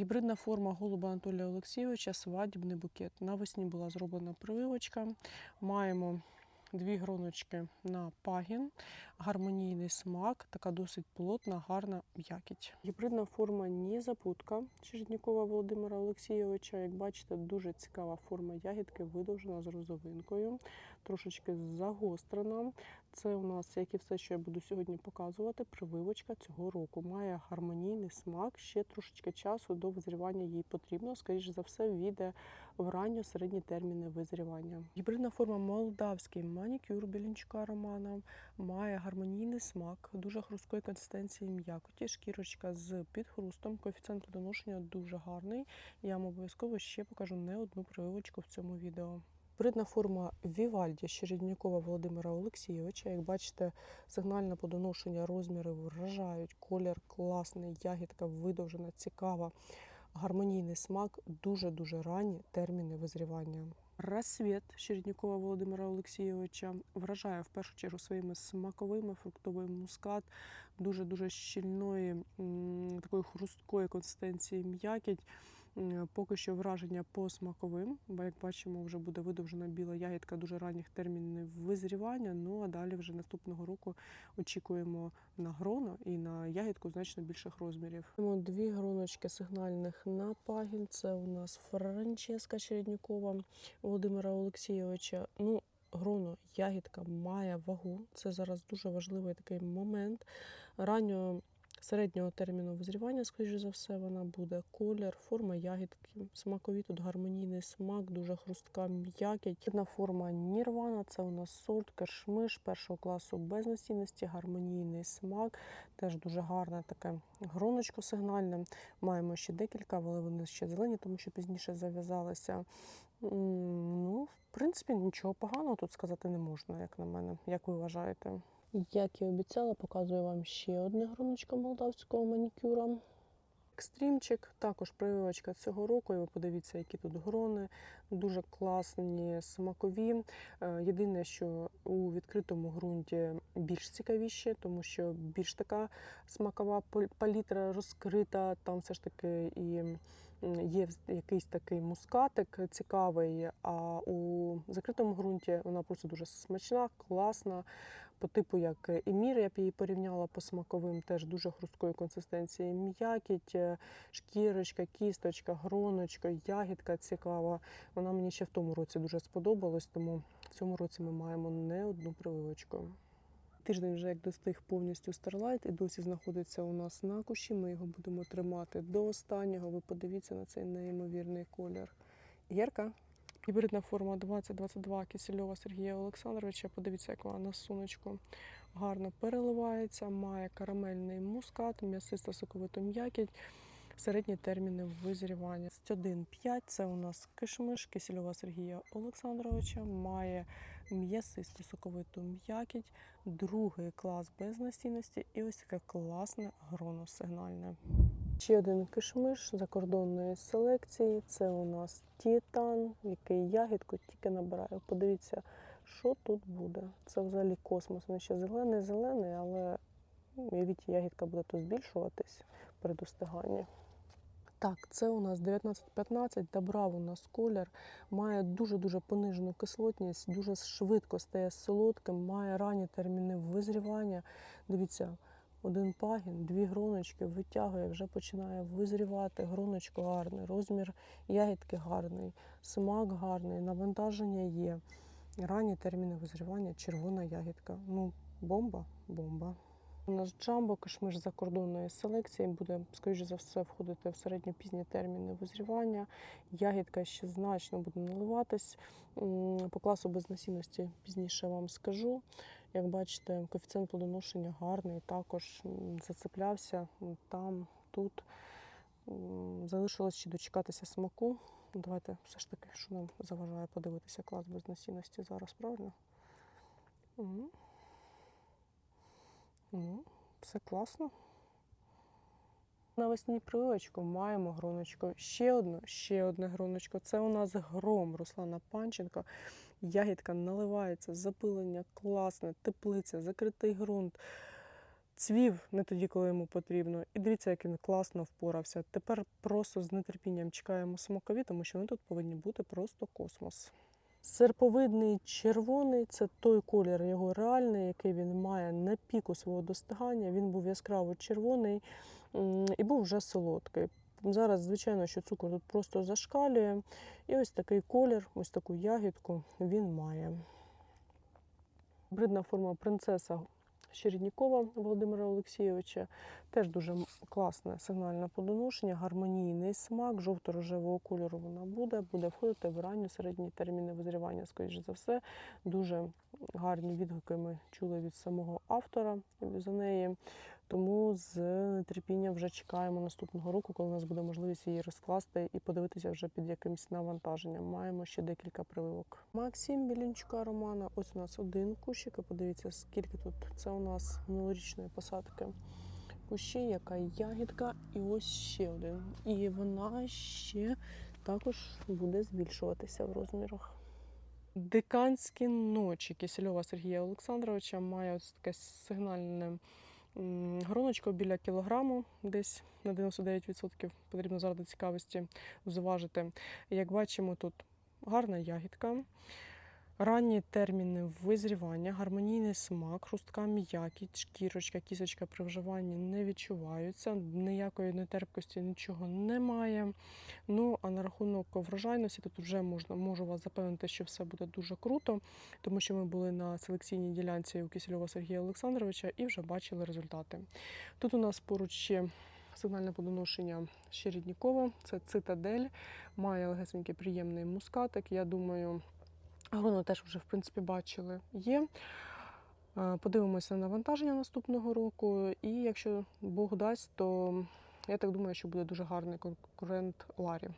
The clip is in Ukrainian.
Гібридна форма голуба Анатолія Олексійовича свадібний букет. Навесні була зроблена прививочка. Маємо дві гроночки на пагін, гармонійний смак, така досить плотна, гарна м'якіть. Гібридна форма Нізапутка Череднікова Володимира Олексійовича. Як бачите, дуже цікава форма ягідки, видовжена з розовинкою, трошечки загострена. Це у нас, як і все, що я буду сьогодні показувати, прививочка цього року. Має гармонійний смак, ще трошечки часу до визрівання їй потрібно. Скоріше за все, війде в ранньо середні терміни визрівання. Гібридна форма молдавський манікюр Білінчука Романа має гармонійний смак, дуже хрусткої консистенції м'якоті, шкірочка з підхрустом, коефіцієнт плодоношення дуже гарний. Я вам обов'язково ще покажу не одну прививочку в цьому відео. Гібридна форма Вівальді Щеріднякова Володимира Олексійовича. Як бачите, сигнальне плодоношення, розміри вражають, колір класний, ягідка видовжена, цікава, гармонійний смак, дуже-дуже ранні терміни визрівання. Розсвіт Щеріднякова Володимира Олексійовича вражає в першу чергу своїми смаковими, фруктовий мускат, дуже-дуже щільної, такої хрусткої консистенції м'якіть. М, Поки що враження по смаковим, бо як бачимо, вже буде видовжена біла ягідка дуже ранніх термінів визрівання. Ну а далі вже наступного року очікуємо на гроно і на ягідку значно більших розмірів. Дві гроночки сигнальних на пагін. Це у нас Франческа Череднікова Володимира Олексійовича. Ну, Гроно, ягідка має вагу. Це зараз дуже важливий такий момент. Ранньо середнього терміну визрівання, скоріше за все, вона буде колір, форма ягідки, смакові тут гармонійний смак, дуже хрустка м'якіть. Одна форма Нірвана це у нас сорт кершмиш першого класу без насінності, гармонійний смак, теж дуже гарне таке гроночко сигнальне. Маємо ще декілька, але вони ще зелені, тому що пізніше зав'язалися. Ну, в принципі, нічого поганого тут сказати не можна, як на мене. Як ви вважаєте? Як і обіцяла, показую вам ще одне гроночко молдавського манікюра. Екстрімчик, також прививочка цього року. І ви подивіться, які тут грони, дуже класні, смакові. Е, Єдине, що у відкритому ґрунті більш цікавіші, тому що більш така смакова палітра розкрита. Там все ж таки і є якийсь такий мускатик цікавий. А у закритому ґрунті вона просто дуже смачна, класна. По типу як емір, я б її порівняла по смаковим, теж дуже хрусткої консистенції. М'якіть, е, шкірочка, кісточка, гроночка, ягідка цікава. Вона мені ще в тому році дуже сподобалась, тому в цьому році ми маємо не одну прививочку. Тиждень вже як достиг повністю Starlight і досі знаходиться у нас на кущі. Ми його будемо тримати до останнього. Ви подивіться на цей неймовірний колір. Гірка. Гібридна форма 2022 Кисельова Сергія Олександровича. Подивіться, як вона на сонечку гарно переливається, має карамельний мускат, м'ясиста соковиту м'якіть. Середні терміни визрівання. 1,5 це у нас кишмиш Кисельова Сергія Олександровича. Має м'ясисту соковиту м'якіть, другий клас без насінності і ось таке класне гроно сигнальне. Ще один кишмиш закордонної селекції. Це у нас Тітан, який ягідку тільки набирає. Подивіться, що тут буде. Це взагалі космос. Він ще зелений, зелений, але ну, уявіть, ягідка буде тут збільшуватись при достиганні. Так, це у нас 19-15, добрав у нас колір, має дуже-дуже понижену кислотність, дуже швидко стає солодким, має ранні терміни визрівання. Дивіться, один пагін, дві гроночки витягує, вже починає визрівати. Гроночко гарне, розмір ягідки гарний, смак гарний, навантаження є. Ранні терміни визрівання, червона ягідка. Ну, бомба, бомба. У нас джамбо кишмиш закордонної селекції буде, скоріше за все, входити в середньо-пізні терміни визрівання. Ягідка ще значно буде наливатись. По класу безнасінності пізніше вам скажу. Як бачите, коефіцієнт плодоношення гарний, також зацеплявся там, тут. Залишилось ще дочекатися смаку. Давайте все ж таки, що нам заважає подивитися клас безнасінності зараз, правильно? Все класно. Навесні прививочку маємо гроночко. Ще одну, ще одне гроночко. Це у нас гром Руслана Панченко. Ягідка наливається, запилення класне, теплиця, закритий ґрунт. цвів не тоді, коли йому потрібно. І дивіться, як він класно впорався. Тепер просто з нетерпінням чекаємо смакові, тому що вони тут повинні бути просто космос. Серповидний червоний це той колір його реальний, який він має на піку свого достигання. Він був яскраво червоний і був вже солодкий. Зараз, звичайно, що цукор тут просто зашкалює. І ось такий колір, ось таку ягідку він має. Бридна форма принцеса Щеріднікова Володимира Олексійовича. Теж дуже класне сигнальне плодоношення, гармонійний смак, жовто-рожевого кольору вона буде, буде входити в ранню середні терміни визрівання, скоріш за все. Дуже гарні відгуки ми чули від самого автора за неї. Тому з нетерпінням вже чекаємо наступного року, коли у нас буде можливість її розкласти і подивитися вже під якимось навантаженням. Маємо ще декілька прививок. Максим Білінчука Романа. Ось у нас один кущик. І подивіться, скільки тут це у нас минулорічної посадки. Кущі, яка ягідка, і ось ще один. І вона ще також буде збільшуватися в розмірах. Диканські ночі Кисельова Сергія Олександровича має ось таке сигнальне гроночко біля кілограму, десь на 99% потрібно заради цікавості зважити. Як бачимо, тут гарна ягідка. Ранні терміни визрівання, гармонійний смак, хрустка м'якість, шкірочка, кісочка при вживанні не відчуваються, ніякої нетерпкості, нічого немає. Ну, а на рахунок врожайності тут вже можна, можу вас запевнити, що все буде дуже круто, тому що ми були на селекційній ділянці у Кисельова Сергія Олександровича і вже бачили результати. Тут у нас поруч ще сигнальне плодоношення Щеріднікова, це цитадель, має легесенький приємний мускатик. Я думаю, Воно теж вже в принципі бачили. Є. Е, Подивимося на навантаження наступного року. І якщо Бог дасть, то я так думаю, що буде дуже гарний конкурент Ларі.